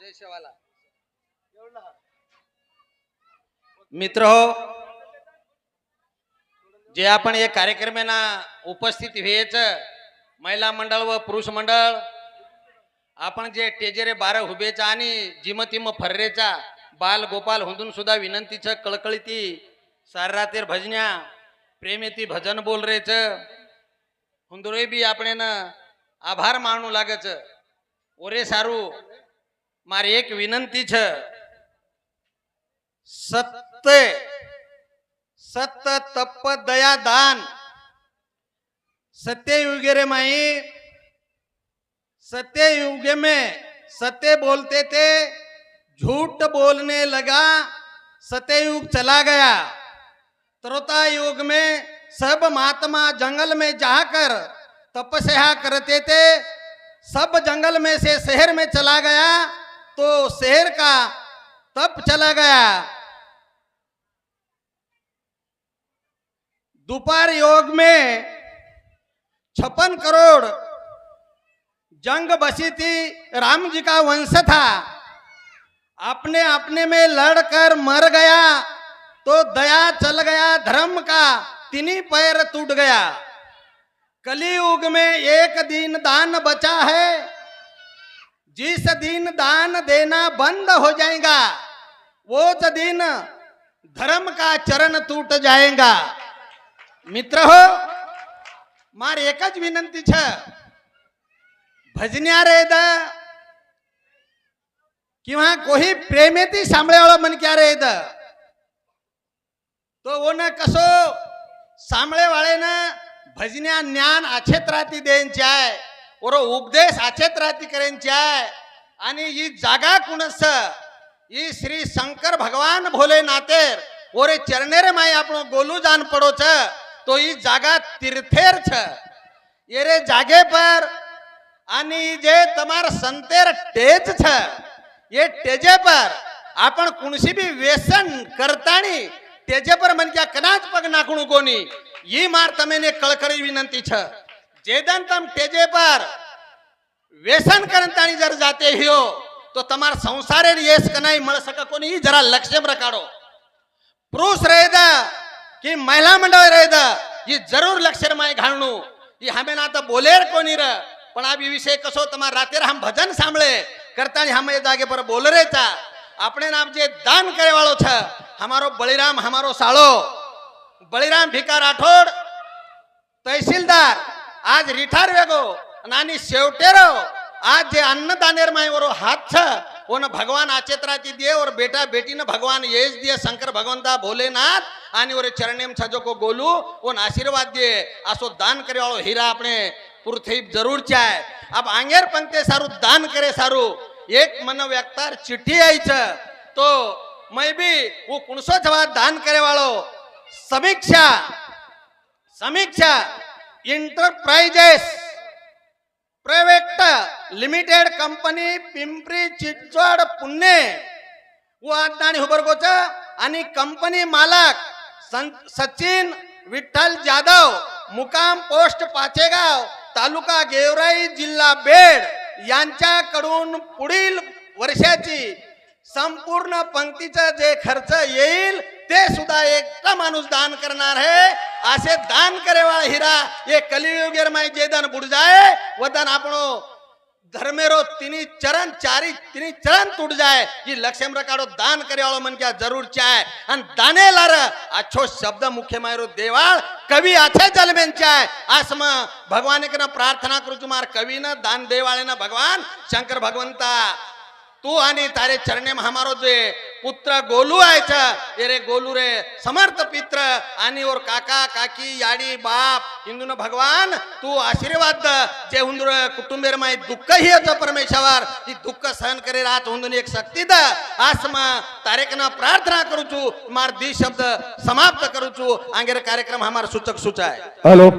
जय शेवाला. मित्र हो जे आपण एक कार्यक्रमांना उपस्थित व्हायचं महिला मंडळ व पुरुष मंडळ आपण जे टेजेरे बारा हुबेचा आणि जिमतिम फर्रेचा बाल गोपाल हुंदून सुद्धा विनंतीचं कळकळीती साररातेर भजन्या प्रेमेती भजन बोल रेच हुंदुरे बी आपण आभार मानू लागच. ओरे सारू મારી એક વિનંતી છે સત્ય સત તપ દયા દાન सत्य युगे रे माई सत्य युग में सत्य बोलते थे झूठ बोलने लगा सत्य युग चला गया त्रोता युग में सब महात्मा जंगल में जाकर तपस्या करते थे सब जंगल में से शहर में चला गया तो शहर का तप चला गया। दोपहर योग में छप्पन करोड़ जंग बसी थी, राम जी का वंश था। अपने अपने में लड़कर मर गया तो दया चल गया, धर्म का तिनी पैर टूट गया। कलयुग में एक दिन दान बचा है जिस दिन दान देना बंद हो जाएगा वो दिन धर्म का चरण टूट जाएगा। मित्र हो मार एकच विनंती छ। भजन्या रे द किंवा कोही प्रेमेती सांभळेवाळं मनक्या रे द। तो वो न कसो सांभळेवाळेनं भजन्या ज्ञान अक्षेत्राती देंचे आहे ओरो उपदेश यांच्या आणि ही जागा कुणस? ही श्री शंकर भगवान भोले नातेर. ओरे चरणेर माई आपण गोलू जान पडो छ तो ही जागा तीर्थेर छ येरे जागे पर. आणि जे तमार संतेर टेज छ. ये टेजे पर. आपण कुणशी भी व्यसन करतानी टेजे पर मन क्या कनाच पग नाकणू कोणी ही मार तमेने कळकळी विनंती छ. जेदंतम तेजे पर वेसन करंतानी जर जाते हो तो तमार संसारे येस कनाई मल सका को नहीं जरा लक्ष्य रखाड़ो. पुरुष रहेदा कि महिला मंडल रहेदा ये जरूर लक्ष्य माय घाणु ये हमें ना तो बोलेर कोनी नहीं रह पर अभी विषय कसो तमार रातेर हम भजन सामले करता नहीं हमें जागे पर बोल रहे था अपने नाम जे दान करे वालो था हमारो बलिराम हमारो सालो बलिराम भिकार आठोड़ तहसीलदार આજ રીઠાર વેગો અને આની સેવટેરો आज जे अन्नदानेर माय वरो हाथ छ ओन भगवान आचेत्राती दे और बेटा बेटी ने भगवान येज दिए शंकर भगवंता भोलेनाथ आणि ओरे चरणेम छजो को गोलू ओन आशीर्वाद दे असो दान करे वाळो हीरा આપણે પૂરથી જરૂર ચાય अब आंगेर पंक्ते सारू दान करे सारू एक मन व्यक्तार चिठ्ठी आई छ तो मैं भी वो कुणसो जवा दान करे वाळो समीक्षा समीक्षा enterprises private limited company Pimpri Chinchwad Pune व अदानी हुबरगोच आणि कंपनी मालक सं- सचिन विठ्ठल जाधव मुकाम पोस्ट पाचेगाव तालुका गेवराई जिल्हा बेड यांच्याकडून पुढील वर्षाची संपूर्ण पंक्तीचा जे खर्च येईल ते सुद्धा एकटा माणूस दान करणार आहे. असे दान करेवा हिरा ये कलियुगेर माय जे दान बुड जाए वदन दान धर्मेरो तिनी चरण चारी तिनी चरण तुट जाए ये लक्ष्यम रकाडो दान करे वाळो मन क्या जरूर चाय. आणि दाने लार अच्छो शब्द मुख्य मायरो देवाळ कवी अच्छे जलमेन चाय. आसम भगवान के प्रार्थना करू तुम्हार कवी न दान देवाळे न भगवान शंकर भगवंता तू आणि तारे चरणे हमारो जे पुत्र गोलू आहे छ, रे गोलू रे. समर्थ पित्र. आणि और काका काकी याडी बाप हिंदून भगवान तू आशीर्वाद जे हुंदूर कुटुंबेर माय दुःख ही असं परमेश्वर. ही दुःख सहन करे राहत हुंदून एक शक्ती द. आसमा तारेकना प्रार्थना करू छू मार दी शब्द समाप्त करू छू आंगेर कार्यक्रम हमार सूचक सूचाय हॅलो.